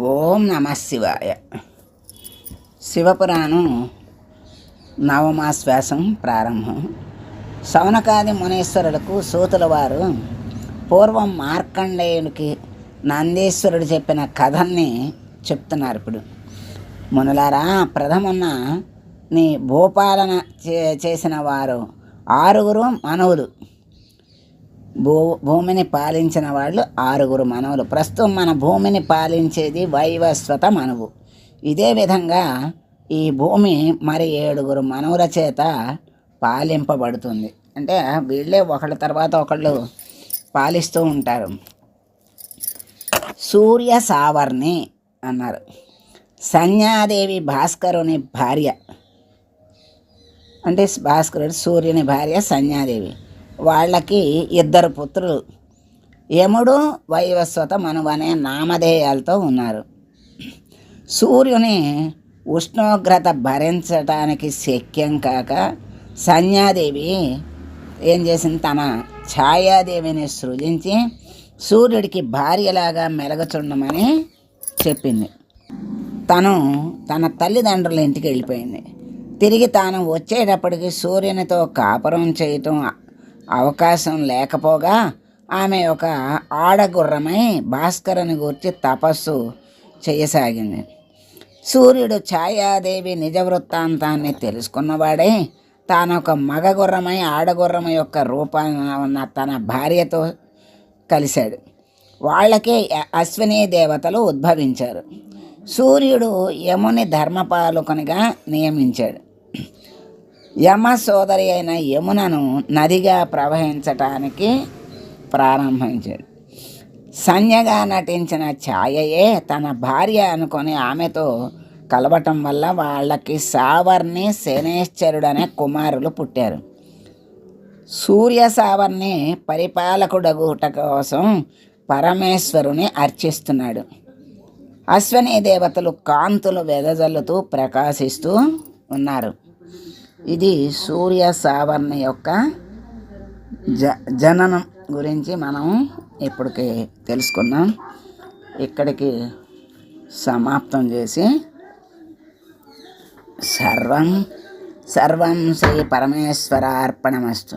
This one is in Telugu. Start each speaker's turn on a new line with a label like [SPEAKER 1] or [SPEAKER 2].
[SPEAKER 1] ఓం నమ శివాయ. శివపురాణం నవమాశ్వాసం ప్రారంభం. సౌనకాది మునేశ్వరులకు సూతుల వారు పూర్వం మార్కండేయునికి నందీశ్వరుడు చెప్పిన కథల్ని చెప్తున్నారు ఇప్పుడు. మునులారా ప్రథమున్న నీ భూపాలన చే చేసిన వారు ఆరుగురు మనవులు. భూ భూమిని పాలించిన వాళ్ళు ఆరుగురు మనవులు. ప్రస్తుతం మన భూమిని పాలించేది వైవస్వత మనవు. ఇదే విధంగా ఈ భూమి మరి ఏడుగురు మనవుల చేత పాలింపబడుతుంది. అంటే వీళ్ళే ఒకళ్ళ తర్వాత ఒకళ్ళు పాలిస్తూ ఉంటారు. సూర్య సావర్ణి అన్నారు. సంధ్యాదేవి భాస్కరుని భార్య. అంటే భాస్కరుడు సూర్యుని భార్య సంధ్యాదేవి. వాళ్ళకి ఇద్దరు పుత్రులు. యముడు వైవస్వత మనువనే నామధేయాలతో ఉన్నారు. సూర్యుని ఉష్ణోగ్రత భరించటానికి శక్యం కాక సంధ్యాదేవి ఏం చేసింది? తన ఛాయాదేవిని సృజించి సూర్యుడికి భార్యలాగా మెలగచుండమని చెప్పింది. తను తన తల్లిదండ్రుల ఇంటికి వెళ్ళిపోయింది. తిరిగి తాను వచ్చేటప్పటికి సూర్యునితో కాపురం చేయటం అవకాశం లేకపోగా ఆమె ఒక ఆడగుర్రమై భాస్కరుని గురించి తపస్సు చేయసాగింది. సూర్యుడు ఛాయాదేవి నిజ వృత్తాంతాన్ని తెలుసుకున్నవాడే తాను ఒక మగ గుర్రమై ఆడగుర్రం యొక్క రూపాన ఉన్న తన భార్యతో కలిశాడు. వాళ్ళకే అశ్విని దేవతలు ఉద్భవించారు. సూర్యుడు యముని ధర్మపాలకునిగా నియమించాడు. యమ సోదరి అయిన యమునను నదిగా ప్రవహించటానికి ప్రారంభించాడు. సంజ్ఞగా నటించిన ఛాయయే తన భార్య అనుకొని ఆమెతో కలవటం వల్ల వాళ్ళకి సావర్ణి శనేశ్వరుడు అనే కుమారులు పుట్టారు. సూర్య సావర్ణి పరిపాలకుడగుట కోసం పరమేశ్వరుని అర్చిస్తున్నాడు. అశ్వనీ దేవతలు కాంతులు వెదజల్లుతూ ప్రకాశిస్తూ ఉన్నారు. ఇది సూర్య సావర్ణ యొక్క జ జననం గురించి మనం ఇప్పటికి తెలుసుకున్నాం. ఇక్కడికి సమాప్తం చేసి సర్వం సర్వం శ్రీ పరమేశ్వర అర్పణమస్తు